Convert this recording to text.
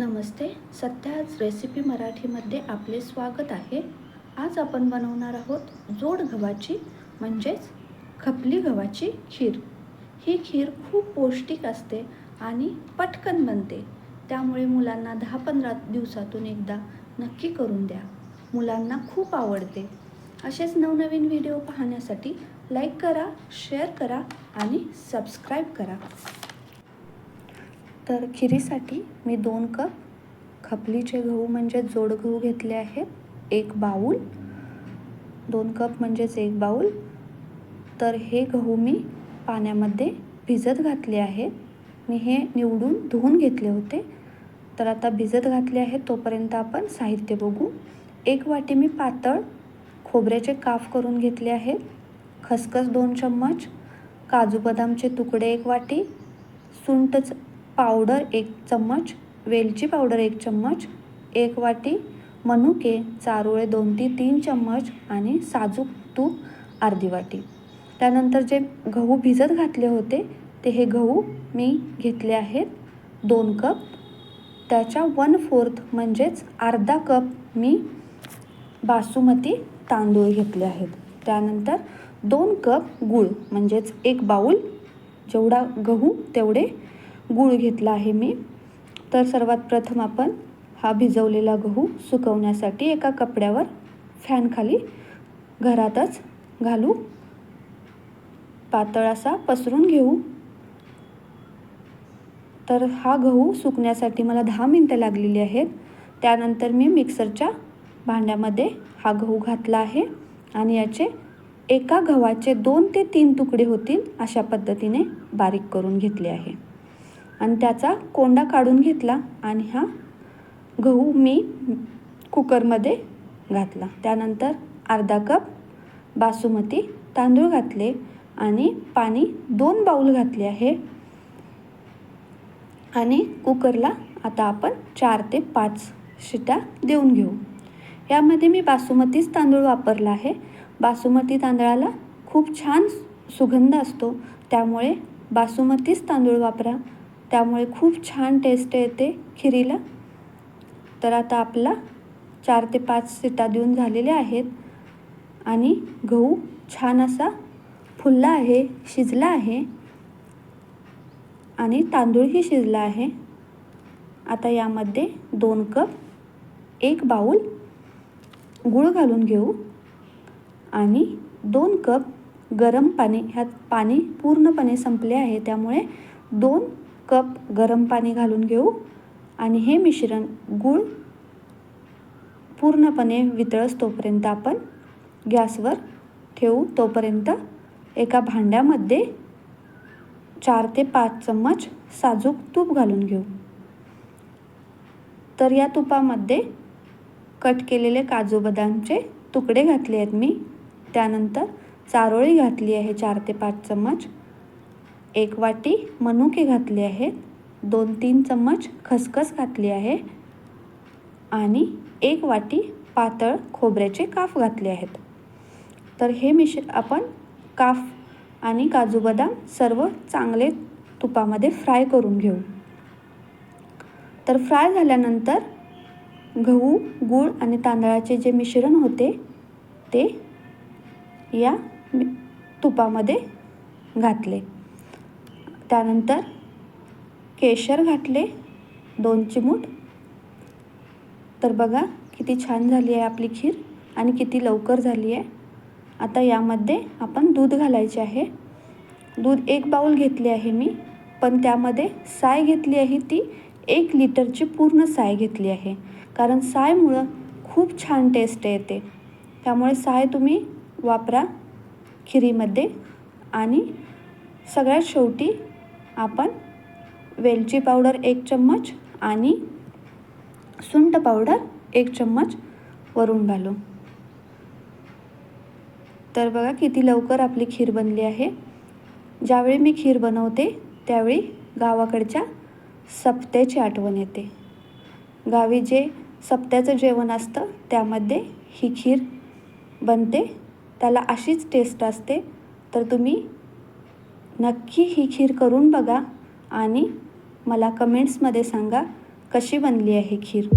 नमस्ते. Satya's recipe मराठीमध्ये आपले स्वागत आहे. आज आपण बनवणार आहोत जोड गव्हाची म्हणजेच खपली गव्हाची खीर. ही खीर खूप पौष्टिक असते आणि पटकन बनते. त्यामुळे मुलांना दहा पंधरा दिवसातून एकदा नक्की करून द्या. मुलांना खूप आवडते. असेच नवनवीन व्हिडिओ पाहण्यासाठी लाईक करा शेअर करा आणि सबस्क्राईब करा. तर खिरीसाठी मी दोन कप खपलीचे गहू म्हणजे जोड गहू घेतले आहेत एक बाऊल. दोन कप म्हणजेच एक बाऊल. तर हे गहू मी पाण्यामध्ये भिजत घातले आहेत मी हे निवडून धुवून घेतले होते. तर आता भिजत घातले आहेत तोपर्यंत आपण साहित्य बघू. एक वाटी मी पातळ खोबऱ्याचे काफ करून घेतले आहेत खसखस दोन चम्मच काजू बदामचे तुकडे एक वाटी सुंटच पावडर एक चम्मच वेलची पावडर एक चम्मच एक वाटी मनुके चारोळे दोन ते तीन चम्मच आणि साजूक तूप अर्धी वाटी. त्यानंतर जे गहू भिजत घातले होते ते हे गहू मी घेतले आहेत. दोन कप. त्याच्या वन फोर्थ म्हणजेच अर्धा कप मी बासुमती तांदूळ घेतले आहेत. त्यानंतर दोन कप गूळ म्हणजेच एक बाऊल जेवढा गहू तेवढे गूळ घेतला आहे मी. तर सर्वात प्रथम आपण हा भिजवलेला गहू सुकवण्यासाठी एका कपड्यावर फॅनखाली घरातच घालू. पातळ असा पसरून घेऊ. तर हा गहू सुकण्यासाठी मला दहा मिनटं लागलेली आहेत. त्यानंतर मी मिक्सरच्या भांड्यामध्ये हा गहू घातला आहे आणि याचे एका गव्हाचे दोन ते तीन तुकडे होतील अशा पद्धतीने बारीक करून घेतले आहे. आणि त्याचा कोंडा काढून घेतला आणि हा गहू मी कुकरमध्ये घातला. त्यानंतर अर्धा कप बासुमती तांदूळ घातले आणि पाणी दोन बाऊल घातले आहे. आणि कुकरला आता आपण चार ते पाच शिट्या देऊन घेऊ. यामध्ये मी बासुमतीच तांदूळ वापरला आहे. बासुमती तांदळाला खूप छान सुगंध असतो. त्यामुळे बासुमतीच तांदूळ वापरा. त्यामुळे खूप छान टेस्ट येते खिरीला. तर आता आपला चार ते पाच सिटा देऊन झालेल्या आहेत. आणि गहू छान असा फुलला आहे शिजला आहे. आणि तांदूळही शिजला आहे. आता यामध्ये दोन कप एक बाऊल गूळ घालून घेऊ. आणि दोन कप गरम पाणी ह्यात पाणी पूर्णपणे संपले आहे. त्यामुळे दोन कप गरम पाणी घालून घेऊ आणि हे मिश्रण गूळ पूर्णपणे वितळस तोपर्यंत आपण गॅसवर ठेवू. तोपर्यंत एका भांड्यामध्ये चार ते पाच चम्मच साजूक तूप घालून घेऊ. तर या तुपामध्ये कट केलेले काजू बदामचे तुकडे घातले आहेत मी. त्यानंतर चारोळी घातली आहे चार ते पाच चम्मच. एक वाटी मनुके घातले आहेत. दोन तीन चम्मच खसखस घातली आहे. आणि एक वाटी पातळ खोबऱ्याचे काफ घातले आहेत. तर हे मिश आपण काफ आणि काजू बदाम सर्व चांगले तुपामध्ये फ्राय करून घेऊ. तर फ्राय झाल्यानंतर गहू गूळ आणि तांदळाचे जे मिश्रण होते ते या तुपामध्ये घातले. त्यानंतर केशर घातले दोन चिमूट. तर बघा किती छान झाली आहे आपली खीर आणि किती लवकर झाली आहे. आता यामध्ये आपण दूध घालायचे आहे. दूध एक बाऊल घेतले आहे मी पण त्यामध्ये साय घेतली आहे ती एक लिटरची पूर्ण साय घेतली आहे. कारण सायमुळं खूप छान टेस्ट येते. त्यामुळे साय तुम्ही वापरा खिरीमध्ये. आणि सगळ्यात शेवटी आपण वेलची पावडर एक चम्मच आणि सुंठ पावडर एक चम्मच वरून घालू. तर बघा किती लवकर आपली खीर बनली आहे. ज्यावेळी मी खीर बनवते त्यावेळी गावाकडच्या सप्त्याची आठवण येते. गावी जे सप्त्याचं जेवण असतं त्यामध्ये ही खीर बनते. त्याला अशीच टेस्ट असते. तर तुम्ही नक्की ही खीर करून बघा आणि मला कमेंट्समध्ये सांगा कशी बनली आहे खीर.